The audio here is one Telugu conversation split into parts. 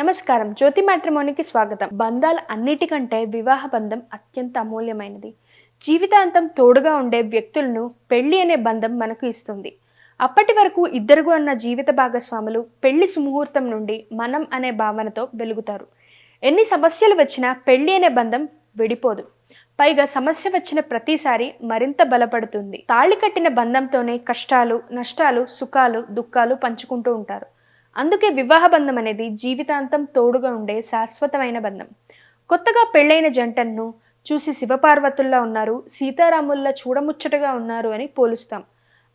నమస్కారం. జ్యోతి మ్యాట్రిమోనికి స్వాగతం. బంధాలు అన్నిటికంటే వివాహ బంధం అత్యంత అమూల్యమైనది. జీవితాంతం తోడుగా ఉండే వ్యక్తులను పెళ్ళి అనే బంధం మనకు ఇస్తుంది. అప్పటి వరకు ఇద్దరుగు అన్న జీవిత భాగస్వాములు పెళ్ళి సుముహూర్తం నుండి మనం అనే భావనతో వెలుగుతారు. ఎన్ని సమస్యలు వచ్చినా పెళ్ళి అనే బంధం విడిపోదు. పైగా సమస్య వచ్చిన ప్రతిసారి మరింత బలపడుతుంది. తాళి కట్టిన బంధంతోనే కష్టాలు నష్టాలు సుఖాలు దుఃఖాలు పంచుకుంటూ ఉంటారు. అందుకే వివాహ బంధం అనేది జీవితాంతం తోడుగా ఉండే శాశ్వతమైన బంధం. కొత్తగా పెళ్ళైన జంటను చూసి శివపార్వతుల్లా ఉన్నారు సీతారాముల్లా చూడముచ్చటగా ఉన్నారు అని పోలుస్తాం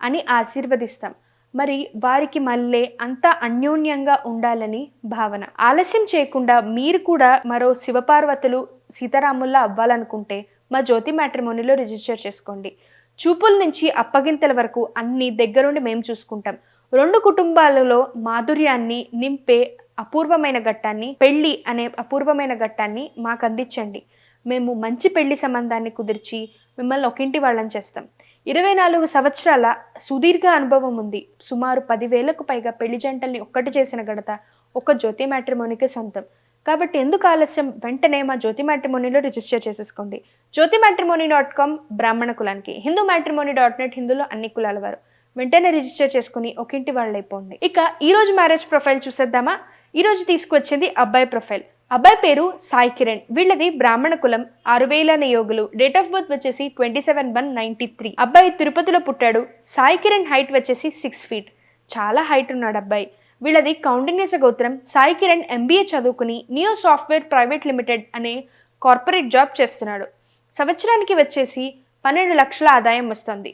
అని ఆశీర్వదిస్తాం. మరి వారికి మళ్ళీ అంతా అన్యోన్యంగా ఉండాలని భావన. ఆలస్యం చేయకుండా మీరు కూడా మరో శివపార్వతులు సీతారాముల్లా అవ్వాలనుకుంటే మా జ్యోతి మ్యాట్రిమోనీలో రిజిస్టర్ చేసుకోండి. చూపుల నుంచి అప్పగింతల వరకు అన్ని దగ్గరుండి మేము చూసుకుంటాం. రెండు కుటుంబాలలో మాధుర్యాన్ని నింపే అపూర్వమైన ఘట్టాన్ని పెళ్ళి అనే అపూర్వమైన ఘట్టాన్ని మాకు అందించండి మేము మంచి పెళ్ళి సంబంధాన్ని కుదిర్చి మిమ్మల్ని ఒకింటి వాళ్ళని చేస్తాం. ఇరవై నాలుగు సంవత్సరాల సుదీర్ఘ అనుభవం ఉంది. సుమారు పదివేలకు పైగా పెళ్ళి జంటల్ని ఒక్కటి చేసిన గడత ఒక జ్యోతి మ్యాట్రిమోనీకి సొంతం. కాబట్టి ఎందుకు ఆలస్యం? వెంటనే మా జ్యోతి మ్యాట్రిమోనీలో రిజిస్టర్ చేసేసుకోండి. జ్యోతి మ్యాట్రిమోనీ డాట్ కామ్ బ్రాహ్మణ కులానికి హిందూ మ్యాట్రిమోనీ డాట్ నెట్ హిందూలో అన్ని కులాల వారు. వెంటనే రిజిస్టర్ చేసుకుని ఒకింటి వాళ్ళు అయిపోండి ఇక ఈరోజు మ్యారేజ్ ప్రొఫైల్ చూసేద్దామా? ఈరోజు తీసుకువచ్చింది అబ్బాయి ప్రొఫైల్ అబ్బాయి పేరు సాయి కిరణ్. వీళ్ళది బ్రాహ్మణ కులం. ఆరు వేల యోగులు. డేట్ ఆఫ్ బర్త్ వచ్చేసి twenty seven one ninety three అబ్బాయి తిరుపతిలో పుట్టాడు. సాయి కిరణ్ హైట్ వచ్చేసి సిక్స్ ఫీట్ చాలా హైట్ ఉన్నాడు అబ్బాయి. వీళ్ళది కౌండిన్యస గోత్రం. సాయి కిరణ్ ఎంబీఏ చదువుకుని నియో సాఫ్ట్వేర్ ప్రైవేట్ లిమిటెడ్ అనే కార్పొరేట్ జాబ్ చేస్తున్నాడు. సంవత్సరానికి వచ్చేసి పన్నెండు లక్షల ఆదాయం వస్తుంది.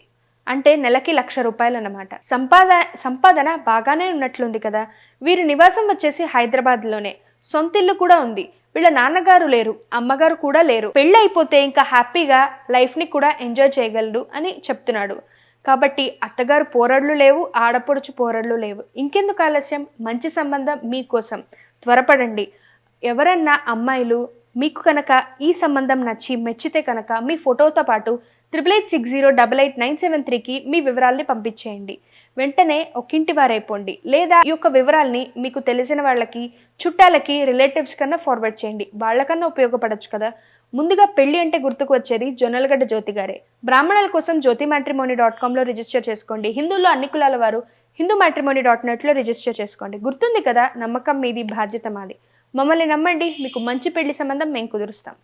అంటే నెలకి లక్ష రూపాయలు అన్నమాట సంపాద సంపాదన బాగానే ఉన్నట్లుంది కదా. వీరి నివాసం వచ్చేసి హైదరాబాద్లోనే. సొంతిల్లు కూడా ఉంది. వీళ్ళ నాన్నగారు లేరు అమ్మగారు కూడా లేరు. పెళ్ళి అయిపోతే ఇంకా హ్యాపీగా లైఫ్ని కూడా ఎంజాయ్ చేయగలడు అని చెప్తున్నాడు. కాబట్టి అత్తగారు పోరడ్లు లేవు ఆడపడుచు పోరడ్లు లేవు. ఇంకెందుకు ఆలస్యం? మంచి సంబంధం మీకోసం. త్వరపడండి. ఎవరన్నా అమ్మాయిలు మీకు కనుక ఈ సంబంధం నచ్చి మెచ్చితే కనుక మీ ఫోటోతో పాటు triple eight six zero double eight nine seven త్రీకి మీ వివరాల్ని పంపించేయండి. వెంటనే ఒకింటి వారైపోండి. లేదా ఈ యొక్క వివరాల్ని మీకు తెలిసిన వాళ్ళకి చుట్టాలకి రిలేటివ్స్ కన్నా ఫార్వర్డ్ చేయండి. వాళ్ళకన్నా ఉపయోగపడచ్చు కదా. ముందుగా పెళ్ళి అంటే గుర్తుకు వచ్చేది జొన్నలగడ్డ జ్యోతి గారే. బ్రాహ్మణుల కోసం జ్యోతి మ్యాట్రిమోనీ డాట్ కామ్లో రిజిస్టర్ చేసుకోండి. హిందువుల్లో అన్ని కులాల వారు హిందూ మ్యాట్రిమోనీ డాట్ నెట్లో రిజిస్టర్ చేసుకోండి. గుర్తుంది కదా నమ్మకం మీది బాధ్యత మాది. మమ్మల్ని నమ్మండి. మీకు మంచి పెళ్ళి సంబంధం మేము కుదురుస్తాం.